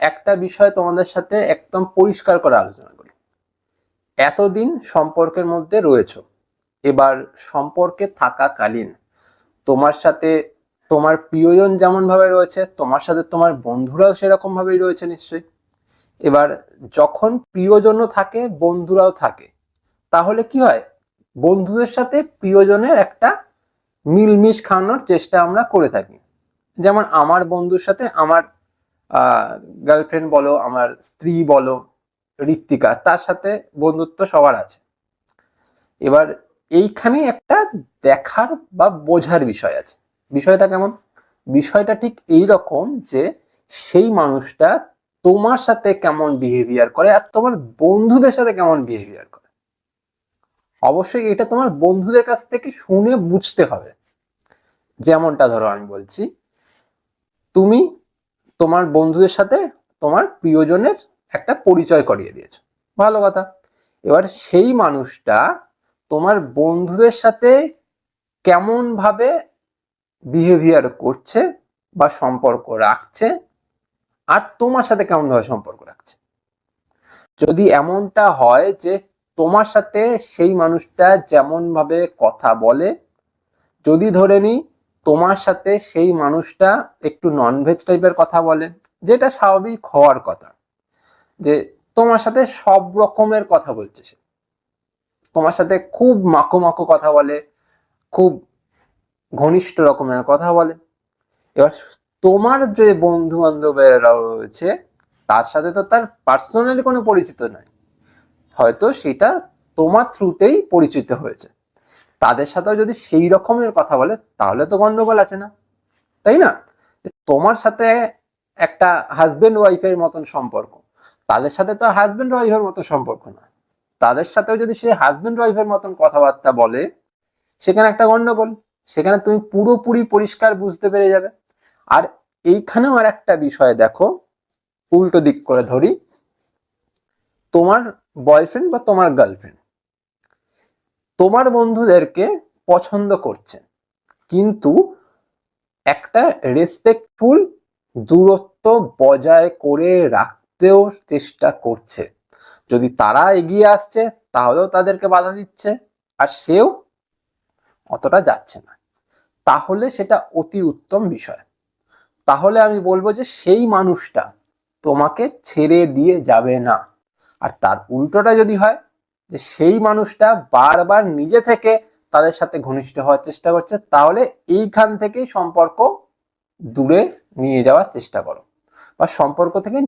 একটা বিষয় তোমাদের সাথে একদম পরিষ্কার করে আলোচনা করি। এতদিন সম্পর্কের মধ্যে রয়েছো। এবার সম্পর্কে থাকাকালীন তোমার সাথে তোমার প্রিয়জন যেমন ভাবে রয়েছে, তোমার সাথে তোমার বন্ধুরাও সেরকম ভাবেই রয়েছে নিশ্চয়ই। এবার যখন প্রিয়জনও থাকে, বন্ধুরাও থাকে, তাহলে কি হয়? বন্ধুদের সাথে প্রিয়জনের একটা মিলমিশ খাওয়ানোর চেষ্টা আমরা করে থাকি। যেমন আমার বন্ধুর সাথে আমার গার্লফ্রেন্ড বলো, আমার স্ত্রী বলো, ঋত্বিকা, তার সাথে বন্ধুত্ব সবার আছে। এবার এইখানে একটা দেখার বা বোঝার বিষয় আছে। বিষয়টা কেমন? বিষয়টা ঠিক এই রকম যে সেই মানুষটা তোমার সাথে কেমন বিহেভিয়ার করে আর তোমার বন্ধুদের সাথে কেমন বিহেভিয়ার করে। অবশ্যই এটা তোমার বন্ধুদের কাছ থেকে শুনে বুঝতে হবে। যেমনটা ধরো আমি বলছি, তুমি তোমার বন্ধুদের সাথে তোমার প্রিয়জনের একটা পরিচয় করিয়ে দিয়েছ। ভালো কথা। এবার সেই মানুষটা তোমার বন্ধুদের সাথে কেমন ভাবে বিহেভিয়ার করছে বা সম্পর্ক রাখছে আর তোমার সাথে কেমন ভাবে সম্পর্ক রাখছে। যদি এমনটা হয় যে তোমার সাথে সেই মানুষটা যেমন ভাবে কথা বলে, যদি ধরে নিই তোমার সাথে সেই মানুষটা একটু ননভেজ টাইপের কথা বলে, যেটা স্বাভাবিক হওয়ার কথা। যে তোমার সাথে সব রকমের কথা বলছে সে। তোমার সাথে খুব মাখো মাখো কথা বলে, খুব ঘনিষ্ঠ রকমের কথা বলে। এবার তোমার যে বন্ধু বান্ধবেরা রয়েছে, তার সাথে তো তার পার্সোনালি কোনো পরিচিত নাই। হয়তো সেটা তোমার থ্রুতেই পরিচিত হয়েছে। তাদের সাথেও যদি সেই রকমের কথা বলে, তাহলে তো গন্ডগোল আছে না। তাই না? তোমার সাথে একটা হাজবেন্ড ওয়াইফের মতন সম্পর্ক। তাদের সাথে তো হাজবেন্ড ওয়াইফের মতো সম্পর্ক না। তাদের সাথেও যদি সে হাজবেন্ড ওয়াইফের মতন কথাবার্তা বলে, সেখানে একটা গন্ডগোল। সেখানে তুমি পুরোপুরি পরিষ্কার বুঝতে পেরে যাবে। আর এইখানেও আর একটা বিষয় দেখো, উল্টো দিক করে ধরি। তোমার বয়ফ্রেন্ড বা তোমার গার্লফ্রেন্ড তোমার বন্ধুদেরকে পছন্দ করছে কিন্তু একটা রেসপেক্টফুল দূরত্ব বজায় করে রাখতেও চেষ্টা করছে। যদি তারা এগিয়ে আসছে, তাহলেও তাদেরকে বাধা দিচ্ছে, আর সেও অতটা যাচ্ছে না। তাহলে সেটা অতি উত্তম বিষয়। তাহলে আমি বলব যে সেই মানুষটা তোমাকে ছেড়ে দিয়ে যাবে না। আর তার উল্টোটা যদি হয় যে সেই মানুষটা বারবার নিজে থেকে তাদের সাথে ঘনিষ্ঠ হওয়ার চেষ্টা করছে, তাহলে এইখান থেকেই সম্পর্ক দূরে নিয়ে যাওয়ার চেষ্টা করো। বা সম্পর্ক থেকে